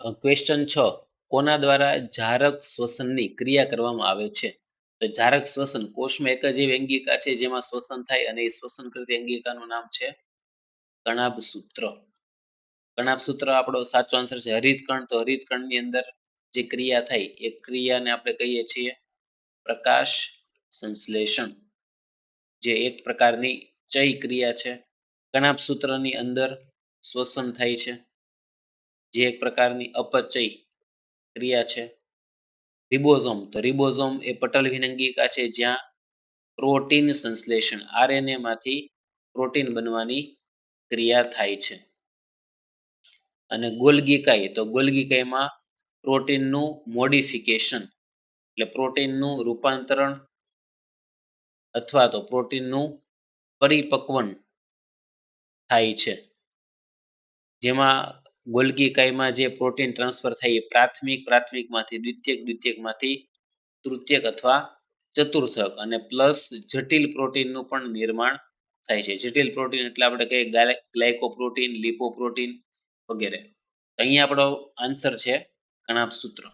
Question છ. કોના દ્વારા જારક શ્વસનની ક્રિયા કરવામાં આવે છે? તો જારક શ્વસન કોષમાં એક જ એવી અંગિકા છે જેમાં શ્વસન થાય અને એ શ્વસન કરતી અંગિકાનું નામ છે કણાભ સૂત્ર. કણાભ સૂત્ર આપણો સાચો આન્સર છે હરિતકણ. તો હરિતકણની અંદર જે ક્રિયા થાય એ ક્રિયાને આપણે કહીએ છીએ પ્રકાશ સંશ્લેષણ. જે એક પ્રકારની ચય ક્રિયા છે. કણાભ સૂત્રની અંદર શ્વસન થાય છે. જે એક પ્રકારની અપચય ક્રિયા છે. રિબોઝોમ. તો રિબોઝોમ એ પટલ વિનંગિકા છે જ્યાં પ્રોટીન સંશ્લેષણ, આરએનએ માંથી પ્રોટીન બનવાની ક્રિયા થાય છે. અને ગોલગીકાય તો ગોલગીકાયમાં પ્રોટીનનું મોડિફિકેશન, એટલે પ્રોટીનનું રૂપાંતરણ અથવા તો પ્રોટીનનું પરિપક્વન થાય છે. જેમાં ગોલ્ગી કાયમાં જે પ્રોટીન ટ્રાન્સફર થાય એ પ્રાથમિક, પ્રાથમિકમાંથી દ્વિતીયક, દ્વિતીયકમાંથી તૃતીયક અથવા ચતુર્થક અને પ્લસ જટિલ પ્રોટીનનું પણ નિર્માણ થાય છે. જટિલ પ્રોટીન એટલે આપણે કહીએ ગ્લાયકોપ્રોટીન, લિપોપ્રોટીન વગેરે. અહીંયા આપણો આન્સર છે કણાભ સૂત્ર.